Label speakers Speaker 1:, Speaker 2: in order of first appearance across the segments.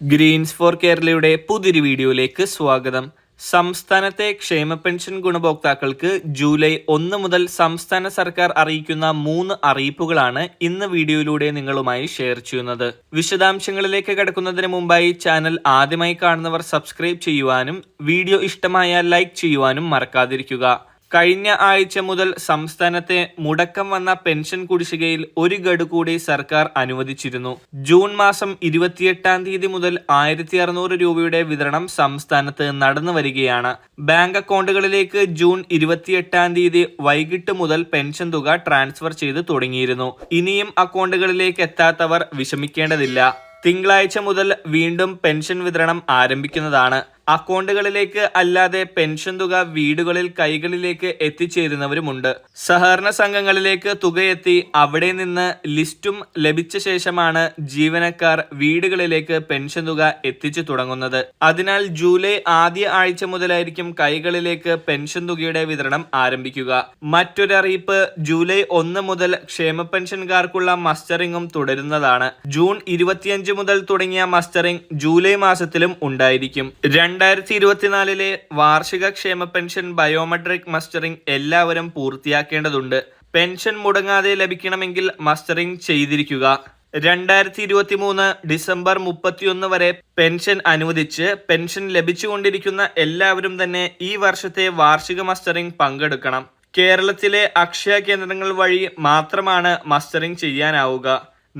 Speaker 1: Green's four കേരളയുടെ പുതിയൊരു വീഡിയോയിലേക്ക് സ്വാഗതം. സംസ്ഥാനത്തെ ക്ഷേമ പെൻഷൻ ഗുണഭോക്താക്കൾക്ക് ജൂലൈ ഒന്ന് മുതൽ സംസ്ഥാന സർക്കാർ അറിയിക്കുന്ന മൂന്ന് അറിയിപ്പുകളാണ് ഇന്ന് വീഡിയോയിലൂടെ നിങ്ങളുമായി ഷെയർ ചെയ്യുന്നത്. വിശദാംശങ്ങളിലേക്ക് കടക്കുന്നതിന് മുമ്പായി ചാനൽ ആദ്യമായി കാണുന്നവർ സബ്സ്ക്രൈബ് ചെയ്യുവാനും വീഡിയോ ഇഷ്ടമായാൽ ലൈക്ക് ചെയ്യുവാനും മറക്കാതിരിക്കുക. കഴിഞ്ഞ ആഴ്ച മുതൽ സംസ്ഥാനത്തെ മുടക്കം വന്ന പെൻഷൻ കുടിശ്ശികയിൽ ഒരു ഗഡു കൂടി സർക്കാർ അനുവദിച്ചിരുന്നു. ജൂൺ മാസം ഇരുപത്തിയെട്ടാം തീയതി മുതൽ ആയിരത്തി അറുന്നൂറ് രൂപയുടെ വിതരണം സംസ്ഥാനത്ത് നടന്നു വരികയാണ്. ബാങ്ക് അക്കൗണ്ടുകളിലേക്ക് ജൂൺ ഇരുപത്തിയെട്ടാം തീയതി വൈകിട്ട് മുതൽ പെൻഷൻ തുക ട്രാൻസ്ഫർ ചെയ്ത് തുടങ്ങിയിരുന്നു. ഇനിയും അക്കൗണ്ടുകളിലേക്ക് എത്താത്തവർ വിഷമിക്കേണ്ടതില്ല. തിങ്കളാഴ്ച മുതൽ വീണ്ടും പെൻഷൻ വിതരണം ആരംഭിക്കുന്നതാണ്. അക്കൗണ്ടുകളിലേക്ക് അല്ലാതെ പെൻഷൻ തുക വീടുകളിൽ കൈകളിലേക്ക് എത്തിച്ചേരുന്നവരുമുണ്ട്. സഹകരണ സംഘങ്ങളിലേക്ക് തുകയെത്തി അവിടെ നിന്ന് ലിസ്റ്റും ലഭിച്ച ശേഷമാണ് ജീവനക്കാർ വീടുകളിലേക്ക് പെൻഷൻ തുക എത്തിച്ചു തുടങ്ങുന്നത്. അതിനാൽ ജൂലൈ ആദ്യ ആഴ്ച മുതലായിരിക്കും കൈകളിലേക്ക് പെൻഷൻ തുകയുടെ വിതരണം ആരംഭിക്കുക. മറ്റൊരറിയിപ്പ് ജൂലൈ ഒന്ന് മുതൽ ക്ഷേമ പെൻഷൻകാർക്കുള്ള മസ്റ്ററിംഗും തുടരുന്നതാണ്. ജൂൺ ഇരുപത്തിയഞ്ച് മുതൽ തുടങ്ങിയ മസ്റ്ററിംഗ് ജൂലൈ മാസത്തിലും ഉണ്ടായിരിക്കും. രണ്ടായിരത്തി ഇരുപത്തിനാലിലെ വാർഷിക ക്ഷേമ പെൻഷൻ ബയോമെട്രിക് മസ്റ്ററിംഗ് എല്ലാവരും പൂർത്തിയാക്കേണ്ടതുണ്ട്. പെൻഷൻ മുടങ്ങാതെ ലഭിക്കണമെങ്കിൽ മസ്റ്ററിംഗ് ചെയ്തിരിക്കുക. രണ്ടായിരത്തി ഇരുപത്തി മൂന്ന് ഡിസംബർ മുപ്പത്തിയൊന്ന് വരെ പെൻഷൻ അനുവദിച്ച് പെൻഷൻ ലഭിച്ചുകൊണ്ടിരിക്കുന്ന എല്ലാവരും തന്നെ ഈ വർഷത്തെ വാർഷിക മസ്റ്ററിംഗ് പങ്കെടുക്കണം. കേരളത്തിലെ അക്ഷയ കേന്ദ്രങ്ങൾ വഴി മാത്രമാണ് മസ്റ്ററിംഗ് ചെയ്യാനാവുക.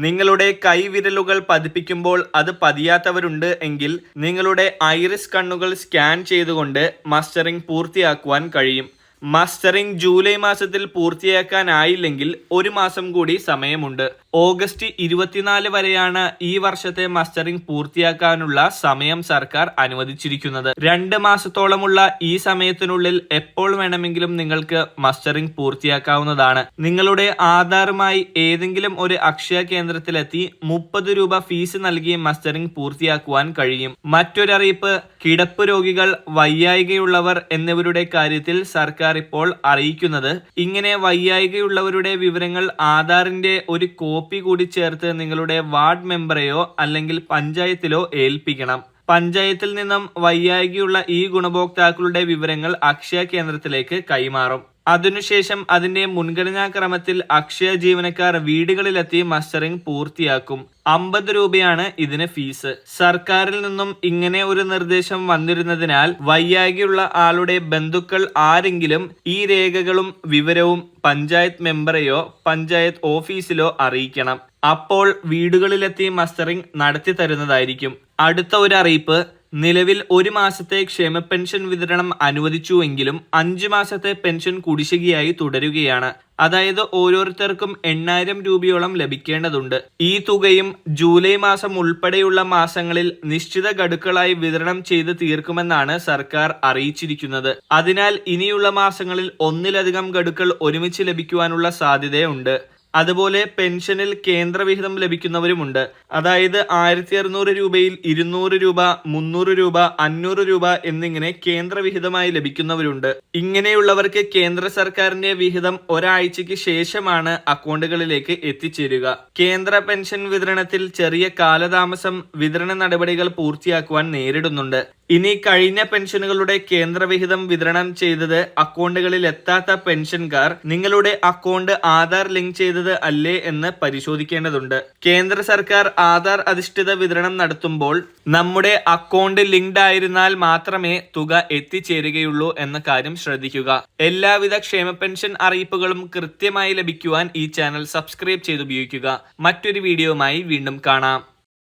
Speaker 1: നിങ്ങളുടെ കൈവിരലുകൾ പതിപ്പിക്കുമ്പോൾ അത് പതിയാത്തവരുണ്ട് എങ്കിൽ നിങ്ങളുടെ ഐറിസ് കണ്ണുകൾ സ്കാൻ ചെയ്തുകൊണ്ട് മസ്റ്ററിംഗ് പൂർത്തിയാക്കുവാൻ കഴിയും. മസ്റ്ററിംഗ് ജൂലൈ മാസത്തിൽ പൂർത്തിയാക്കാനായില്ലെങ്കിൽ ഒരു മാസം കൂടി സമയമുണ്ട്. ഓഗസ്റ്റ് ഇരുപത്തിനാല് വരെയാണ് ഈ വർഷത്തെ മസ്റ്ററിംഗ് പൂർത്തിയാക്കാനുള്ള സമയം സർക്കാർ അനുവദിച്ചിരിക്കുന്നത്. രണ്ട് മാസത്തോളമുള്ള ഈ സമയത്തിനുള്ളിൽ എപ്പോൾ വേണമെങ്കിലും നിങ്ങൾക്ക് മസ്റ്ററിംഗ് പൂർത്തിയാക്കാവുന്നതാണ്. നിങ്ങളുടെ ആധാറുമായി ഏതെങ്കിലും ഒരു അക്ഷയ കേന്ദ്രത്തിലെത്തി മുപ്പത് രൂപ ഫീസ് നൽകി മസ്റ്ററിംഗ് പൂർത്തിയാക്കുവാൻ കഴിയും. മറ്റൊരറിയിപ്പ് കിടപ്പ് രോഗികൾ വയ്യായികയുള്ളവർ എന്നിവരുടെ കാര്യത്തിൽ സർക്കാർ ഇപ്പോൾ അറിയിക്കുന്നത്. ഇങ്ങനെ വയ്യായികയുള്ളവരുടെ വിവരങ്ങൾ ആധാറിന്റെ ഒരു കോപ്പി കൂടി ചേർത്ത് നിങ്ങളുടെ വാർഡ് മെമ്പറെയോ അല്ലെങ്കിൽ പഞ്ചായത്തിലോ ഏൽപ്പിക്കണം. പഞ്ചായത്തിൽ നിന്നും വയ്യായികയുള്ള ഈ ഗുണഭോക്താക്കളുടെ വിവരങ്ങൾ അക്ഷയ കേന്ദ്രത്തിലേക്ക് കൈമാറും. അതിനുശേഷം അതിന്റെ മുൻഗണനാ ക്രമത്തിൽ അക്ഷയ ജീവനക്കാർ വീടുകളിലെത്തി മസ്റ്ററിംഗ് പൂർത്തിയാക്കും. അമ്പത് രൂപയാണ് ഇതിന് ഫീസ്. സർക്കാരിൽ നിന്നും ഇങ്ങനെ ഒരു നിർദ്ദേശം വന്നിരുന്നതിനാൽ വയ്യാകിയുള്ള ആളുടെ ബന്ധുക്കൾ ആരെങ്കിലും ഈ രേഖകളും വിവരവും പഞ്ചായത്ത് മെമ്പറെയോ പഞ്ചായത്ത് ഓഫീസിലോ അറിയിക്കണം. അപ്പോൾ വീടുകളിലെത്തി മസ്റ്ററിംഗ് നടത്തി തരുന്നതായിരിക്കും അടുത്ത ഒരു അറിയിപ്പ് നിലവിൽ ഒരു മാസത്തെ ക്ഷേമ പെൻഷൻ വിതരണം അനുവദിച്ചുവെങ്കിലും അഞ്ച് മാസത്തെ പെൻഷൻ കുടിശ്ശികയായി തുടരുകയാണ്. അതായത് ഓരോരുത്തർക്കും എണ്ണായിരം രൂപയോളം ലഭിക്കേണ്ടതുണ്ട്. ഈ തുകയും ജൂലൈ മാസം ഉൾപ്പെടെയുള്ള മാസങ്ങളിൽ നിശ്ചിത ഗഡുക്കളായി വിതരണം ചെയ്ത് തീർക്കുമെന്നാണ് സർക്കാർ അറിയിച്ചിരിക്കുന്നത്. അതിനാൽ ഇനിയുള്ള മാസങ്ങളിൽ ഒന്നിലധികം ഗഡുക്കൾ ഒരുമിച്ച് ലഭിക്കുവാനുള്ള സാധ്യതയുണ്ട്. അതുപോലെ പെൻഷനിൽ കേന്ദ്രവിഹിതം ലഭിക്കുന്നവരുമുണ്ട്. അതായത് ആയിരത്തി അറുന്നൂറ് രൂപയിൽ ഇരുന്നൂറ് രൂപ മുന്നൂറ് രൂപ അഞ്ഞൂറ് രൂപ എന്നിങ്ങനെ കേന്ദ്രവിഹിതമായി ലഭിക്കുന്നവരുണ്ട്. ഇങ്ങനെയുള്ളവർക്ക് കേന്ദ്ര സർക്കാരിന്റെ വിഹിതം ഒരാഴ്ചയ്ക്ക് ശേഷമാണ് അക്കൗണ്ടുകളിലേക്ക് എത്തിച്ചേരുക. കേന്ദ്ര പെൻഷൻ വിതരണത്തിൽ ചെറിയ കാലതാമസം വിതരണ നടപടികൾ പൂർത്തിയാക്കുവാൻ നേരിടുന്നുണ്ട്. ഇനി കഴിഞ്ഞ പെൻഷനുകളുടെ കേന്ദ്രവിഹിതം വിതരണം ചെയ്തത് അക്കൗണ്ടുകളിൽ എത്താത്ത പെൻഷൻകാർ നിങ്ങളുടെ അക്കൗണ്ട് ആധാർ ലിങ്ക് ചെയ്തത് അല്ലേ എന്ന് പരിശോധിക്കേണ്ടതുണ്ട്. കേന്ദ്ര സർക്കാർ ആധാർ അധിഷ്ഠിത വിതരണം നടത്തുമ്പോൾ നമ്മുടെ അക്കൗണ്ട് ലിങ്ക്ഡ് ആയിരുന്നാൽ മാത്രമേ തുക എത്തിച്ചേരുകയുള്ളൂ എന്ന കാര്യം ശ്രദ്ധിക്കുക. എല്ലാവിധ ക്ഷേമ പെൻഷൻ അറിയിപ്പുകളും കൃത്യമായി ലഭിക്കുവാൻ ഈ ചാനൽ സബ്സ്ക്രൈബ് ചെയ്ത് ഉപയോഗിക്കുക മറ്റൊരു വീഡിയോയുമായി വീണ്ടും കാണാം.